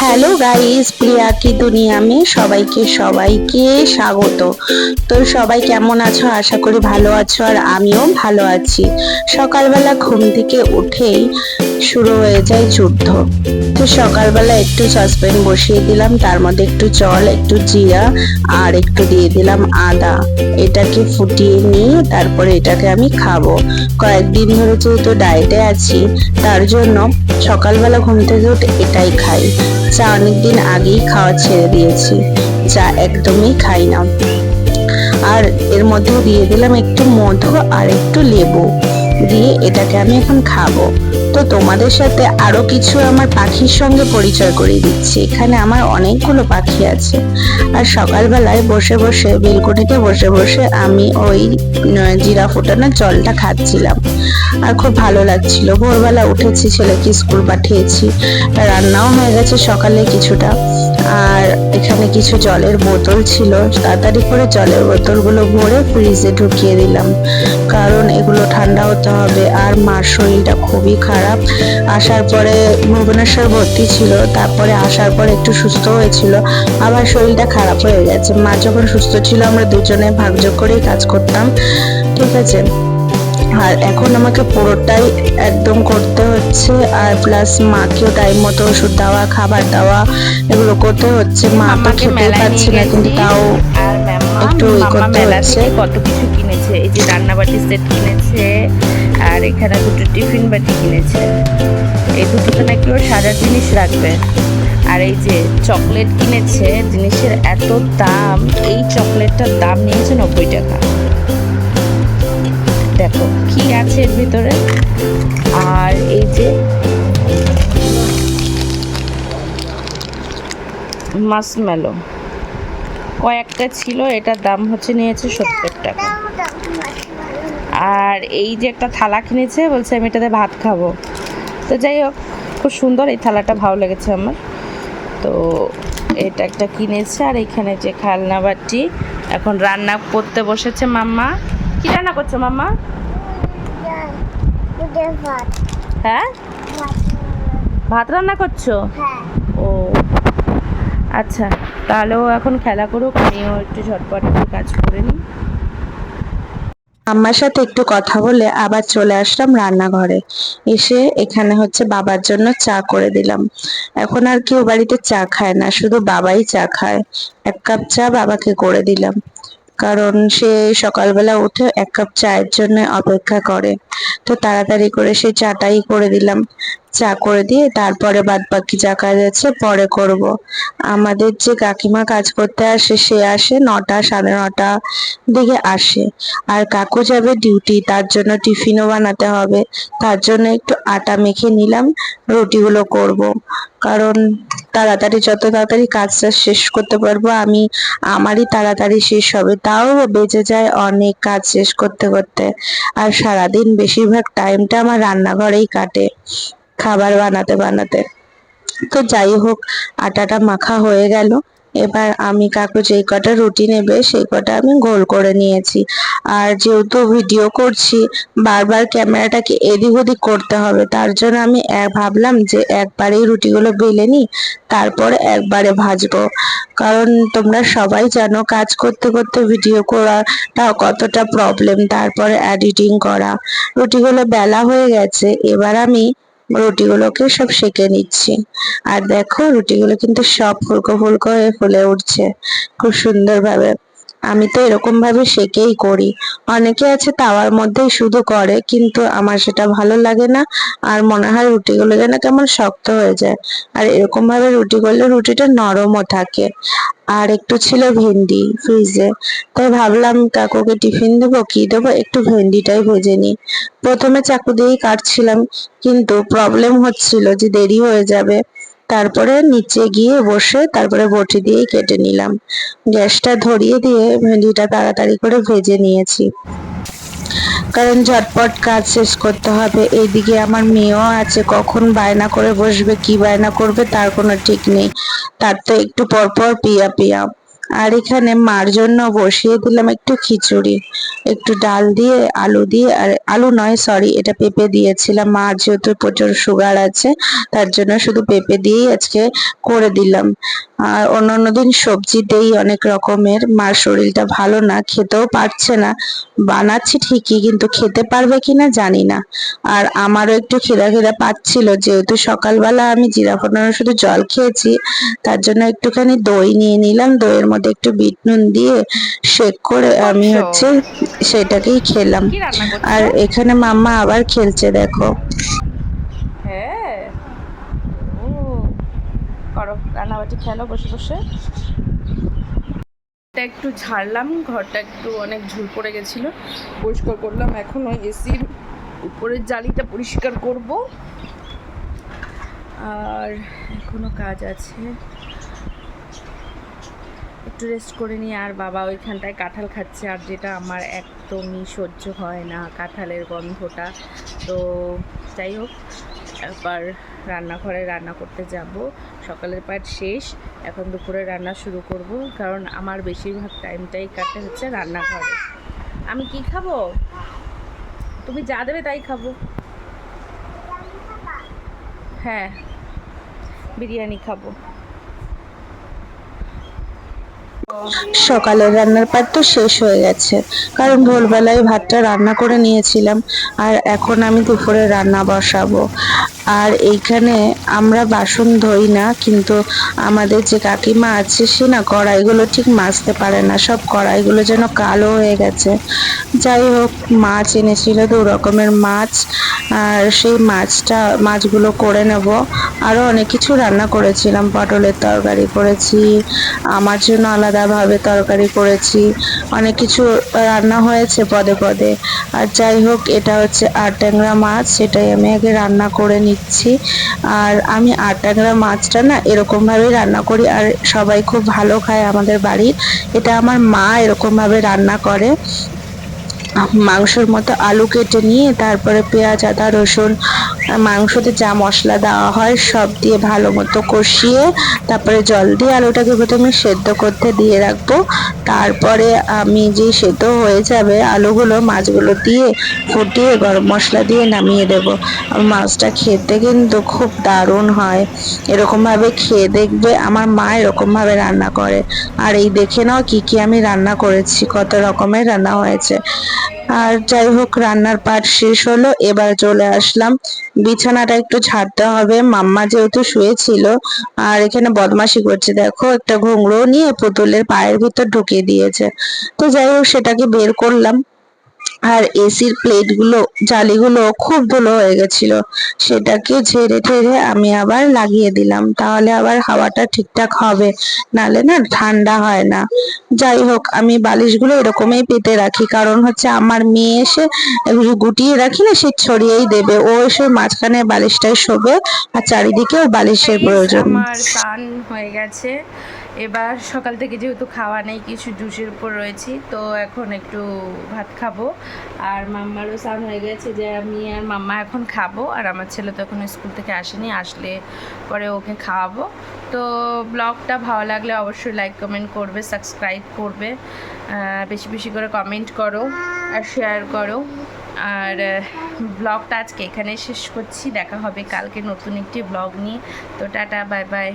Hello guys প্রিয়া কি দুনিয়া মে সবাইকে সবাইকে স্বাগত। তো সবাই কেমন আছো? আশা করি ভালো আছো আর আমিও ভালো আছি। সকালবেলা ঘুম থেকে উঠেই শুরু হয়ে যায় যুদ্ধ। তো সকালবেলা একটু সসপ্যান বসিয়ে দিলাম, তার মধ্যে একটু জল, একটু জিরা আর একটু দিয়ে দিলাম আদা। এটাকে ফুটিয়ে নিয়ে তারপরে এটাকে আমি খাব। কয়েকদিন ধরে যেহেতু ডায়েটে আছি, তার জন্য সকালবেলা ঘুম থেকে উঠে এটাই খাই। চা অনেকদিন আগেই খাওয়া ছেড়ে দিয়েছি চা একদমই খাই না। আর এর মধ্যে দিয়ে দিলাম একটু মধু আর একটু লেবু। দিয়ে এটাকে আমি এখন খাব। তো তোমাদের সাথে আরও কিছু আমার পাখির সঙ্গে পরিচয় করিয়ে দিচ্ছি। এখানে আমার অনেকগুলো পাখি আছে। আর সকালবেলায় বসে বসে, বেলকনিতে বসে বসে আমি ওই জিরা ফোটানোর জলটা খাচ্ছিলাম। আর খুব ভালো লাগছিল। ভোরবেলা উঠেছি, ছেলেকে স্কুল পাঠিয়েছি। রান্নাও হয়ে গেছে সকালে কিছুটা। আর এখানে কিছু জলের বোতল ছিল। তাড়াতাড়ি করে জলের বোতলগুলো ভরে ফ্রিজে ঢুকিয়ে দিলাম। কারণ এগুলো ঠান্ডা হতে হবে আর মার শরীরটা খুবই খারাপ। আসার পরে ভুবনেশ্বর ভর্তি ছিল। তারপরে আসার পরে একটু সুস্থ হয়েছিল। আবার শরীরটা খারাপ হয়ে গেছে। মা যখন সুস্থ ছিল, আমরা দুজনে ভাগযোগ করেই কাজ করতাম। ঠিক আছে? আর এখন আমাকে পুরোটাই একদম করতে হচ্ছে আর প্লাস মাকেও টাইম মতো ওষুধ দেওয়া খাবার দেওয়া এগুলো করতে হচ্ছে। মা তো মেলায় পারছে না কিন্তু তাও একটু করতে হচ্ছে। কত কিছু কিনেছে এই যে রান্নাবাটি সেট কিনেছে আর এখানে দুটো টিফিন বাটি কিনেছে। এই দুটোতে নাকি ও সারা জিনিস রাখবে। আর এই যে চকলেট কিনেছে জিনিসের এত দাম এই চকলেটটার দাম নিয়েছে নব্বই টাকা। দেখো কি আছে এর ভিতরে। আর এই যে মাসমেলো কয়েকটা ছিল এটার দাম হচ্ছে নিয়েছে সত্তর টাকা। আর এই যে একটা থালা কিনেছে, বলছে আমি এটাতে ভাত খাব। তো যাই হোক, খুব সুন্দর এই থালাটা, ভালো লেগেছে আমার। তো এটা একটা কিনেছে, আর এখানে যে খেলনা বাটি এখন রান্না করতে বসেছে মাম্মা। কি রান্না করছ, মাম্মা? হ্যাঁ? ভাত রান্না করছ? ও। আচ্ছা তাহলেও এখন খেলা করুক, আমিও একটু ঝটপট করে কাজ করে নিই। আম্মার সাথে একটু কথা বলে আবার চলে আসলাম রান্নাঘরে। এসে এখানে হচ্ছে বাবার জন্য চা করে দিলাম। এখন আর কেউ বাড়িতে চা খায় না, শুধু বাবাই চা খায়। এক কাপ চা বাবাকে করে দিলাম। কারণ সে সকালবেলা উঠে এক কাপ চায়ের জন্য অপেক্ষা করে। তো তাড়াতাড়ি করে সেই চাটাই করে দিলাম। চা করে দিয়ে তারপরে বাদ বাকি যা কাজ আছে পরে করব। আমাদের যে কাকিমা কাজ করতে আসে, সে আসে নটা, সাড়ে নটা দিকে আসে। আর কাকু যাবে ডিউটি তার জন্য টিফিনও বানাতে হবে। তার জন্য একটু আটা মেখে নিলাম, রুটিগুলো করব। কারণ তাড়াতাড়ি যত তাড়াতাড়ি কাজটা শেষ করতে পারব, আমি, আমারই তাড়াতাড়ি শেষ হবে। তাও বেঁচে যায় অনেক কাজ শেষ করতে করতে। আর সারাদিন বেশিরভাগ টাইমটা আমার রান্নাঘরেই কাটে। খাবার বানাতে বানাতে। তো যাই হোক, আটাটা মাখা হয়ে গেল। এবার আমি কাকু যেই কটা রুটি নেবে, সেই কটা আমি গোল করে নিয়েছি। আর যেহেতু ভিডিও করছি, বারবার ক্যামেরাটাকে এদিক ওদিক করতে হবে। তার জন্য আমি ভাবলাম যে একবারেই রুটিগুলো বেলে নিই, তারপরে একবারে ভাজবো। কারণ তোমরা সবাই জানো, কাজ করতে করতে ভিডিও করাটা কতটা প্রবলেম তারপরে এডিটিং করা। রুটিগুলো বেলা হয়ে গেছে, এবার আমি রুটিগুলোকে সব সেকে নিচ্ছি। আর দেখো, রুটিগুলো কিন্তু সব ফুলকো ফুলকো হয়ে ফুলে উঠছে। খুব সুন্দরভাবে। আমি তো এরকম ভাবে সেকেই করি। অনেকে আছে তাওয়ার মধ্যেই শুধু করে, কিন্তু আমার সেটা ভালো লাগে না, আর মনে হয় রুটিগুলো যেন কেমন শক্ত হয়ে যায়। আর এরকম ভাবে রুটি করলে রুটিটা নরমও থাকে, আর একটু ছিল ভেন্ডি ফ্রিজে তাই ভাবলাম কাকুকে টিফিন দেবো, কি দেবো, একটু ভেন্ডিটাই ভেজে নিই। প্রথমে চাকু দিয়েই কাটছিলাম, কিন্তু প্রবলেম হচ্ছিল যে দেরি হয়ে যাবে। তারপরে নিচে গিয়ে বসে তারপরে বটি দিয়ে কেটে নিলাম। গ্যাসটা ধরিয়ে দিয়ে ভেন্ডিটা তাড়াতাড়ি করে ভেজে নিয়েছি। কারণ ঝটপট কাজ শেষ করতে হবে। এইদিকে আমার মেয়েও আছে। কখন বায়না করে বসবে, কি বায়না করবে তার কোনো ঠিক নেই। তার তো একটু পরপর পর পিয়া পিয়া। আর এখানে মার জন্য বসিয়ে দিলাম একটু খিচুড়ি, একটু ডাল দিয়ে, আলু দিয়ে, আর আলু নয় সরি এটা পেঁপে দিয়েছিলাম। মার যেহেতু প্রচুর সুগার আছে, তার জন্য শুধু পেঁপে দিয়েই আজকে করে দিলাম। আর অন্যান্য দিন সবজি দেই অনেক রকমের। মার শরীরটা ভালো না খেতেও পারছে না। বানাচ্ছি ঠিকই কিন্তু খেতে পারবে কিনা জানি না। আর আমারও একটু খিদা খিদা পাচ্ছিল যেহেতু সকালবেলা আমি জিরা ফোটানো শুধু জল খেয়েছি তার জন্য একটুখানি দই নিয়ে নিলাম। দইয়ের মধ্যে একটু বিট নুন দিয়ে শেক করে আমি হচ্ছে সেটাকেই খেলাম। আর এখানে মাম্মা আবার খেলছে দেখো হ্যাঁ ও করো, রান্নাবাটি খেলো বসে বসে। এটা একটু ঝাড়লাম, ঘরটা একটু অনেক ঝুল পড়ে গেছিল। পরিষ্কার করলাম, এখন ওই এসির উপরের জালিটা পরিষ্কার করব। আর এখনও কাজ আছে। একটু রেস্ট করে নিয়ে আর বাবা ওইখানটায় কাঁঠাল খাচ্ছে, আর যেটা আমার একদমই সহ্য হয় না, কাঁঠালের গন্ধটা। তো যাই হোক এবার রান্নাঘরে রান্না করতে যাব। সকালের পাট শেষ, এখন দুপুরে রান্না শুরু করব, কারণ আমার বেশিরভাগ টাইমটাই কাটে হচ্ছে রান্নাঘরে। আমি কি খাব? তুমি যা দেবে তাই খাব। হ্যাঁ বিরিয়ানি খাব। সকালের রান্নার পাট তো শেষ হয়ে গেছে, কারণ ভোরবেলায় ভাতটা রান্না করে নিয়েছিলাম, আর এখন আমি দুপুরে রান্না বসাবো। আর এইখানে আমরা বাসন ধুই না, কিন্তু আমাদের যে কাকিমা আছে, সে না কড়াইগুলো ঠিক মাজতে পারে না। সব কড়াইগুলো যেন কালো হয়ে গেছে। যাই হোক, মাছ এনেছিল, দু রকমের মাছ। আর সেই মাছটা, মাছগুলো করে নেব। আরও অনেক কিছু রান্না করেছিলাম, পটলের তরকারি করেছি, আমার জন্য আলাদাভাবে তরকারি করেছি। অনেক কিছু রান্না হয়েছে পদে পদে। আর যাই হোক, এটা হচ্ছে আট ট্যাংরা মাছ, সেটাই আমি আগে রান্না করে নিচ্ছি আর আমি আট ট্যাংরা মাছটা না এরকম এরকমভাবেই রান্না করি আর সবাই খুব ভালো খায় আমাদের বাড়ির। এটা আমার মা এরকম ভাবে রান্না করে। মাংসর মতো আলু কেটে নিয়ে তারপরে পেঁয়াজ, আদা, রসুন মাংসতে যা মশলা দেওয়া হয় সব দিয়ে ভালো মতো কষিয়ে তারপরে জল দিয়ে আলুটাকে প্রথমে সেদ্ধ করতে দিয়ে রাখব। তারপরে আমি যে সেদ্ধ হয়ে যাবে আলুগুলো, মাছগুলো দিয়ে ফুটিয়ে গরম মশলা দিয়ে নামিয়ে দেবো। মাছটা খেতে কিন্তু খুব দারুণ হয়। এরকমভাবে খেয়ে দেখবে আমার মা এরকমভাবে রান্না করে। আর এই দেখে নাও কি কি আমি রান্না করেছি, কত রকমের রান্না হয়েছে। আর যাই হোক, রান্নার পাট শেষ হলো। এবার চলে আসলাম। বিছানাটা একটু ছাড়তে হবে। মাম্মা যেহেতু শুয়েছিল, আর এখানে বদমাশি করছে, দেখো, একটা ঘুংড়ো নিয়ে পুতুলের পায়ের ভিতর ঢুকিয়ে দিয়েছে। তো যাই হোক, সেটাকে বের করলাম। আর এসির প্লেটগুলো জালিগুলো খুব ধুলো হয়ে গেছিল। সেটাকে ঝেড়ে ঠেড়ে আমি আবার লাগিয়ে দিলাম। তাহলে আবার হাওয়াটা ঠিকঠাক হবে নালে না ঠান্ডা হয় না। যাই হোক আমি বালিশগুলো এরকমই পেতে রাখি। কারণ হচ্ছে আমার মেয়ে এসে এগুলো গুটিয়ে রাখি না সে ছড়িয়েই দেবে। ও এসে মাঝখানে বালিশটাই শোবে আর চারিদিকেও বালিশের প্রয়োজন। আমার স্নান হয়ে গেছে। এবার সকাল থেকে যেহেতু খাওয়া নেই, কিছু জুসের উপর রয়েছি, তো এখন একটু ভাত খাব। আর মাম্মারও স্নান হয়ে গেছে যে আমি আর মাম্মা এখন খাব, আর আমার ছেলে তো এখন স্কুল থেকে আসেনি, আসলে পরে ওকে খাওয়াবো। তো ব্লগটা ভালো লাগলে অবশ্যই লাইক কমেন্ট করবে সাবস্ক্রাইব করবে বেশি বেশি করে কমেন্ট করো আর শেয়ার করো। আর ব্লগটা আজকে এখানে শেষ করছি, দেখা হবে কালকে নতুন একটি ব্লগ নিয়ে। তো টাটা বাই বাই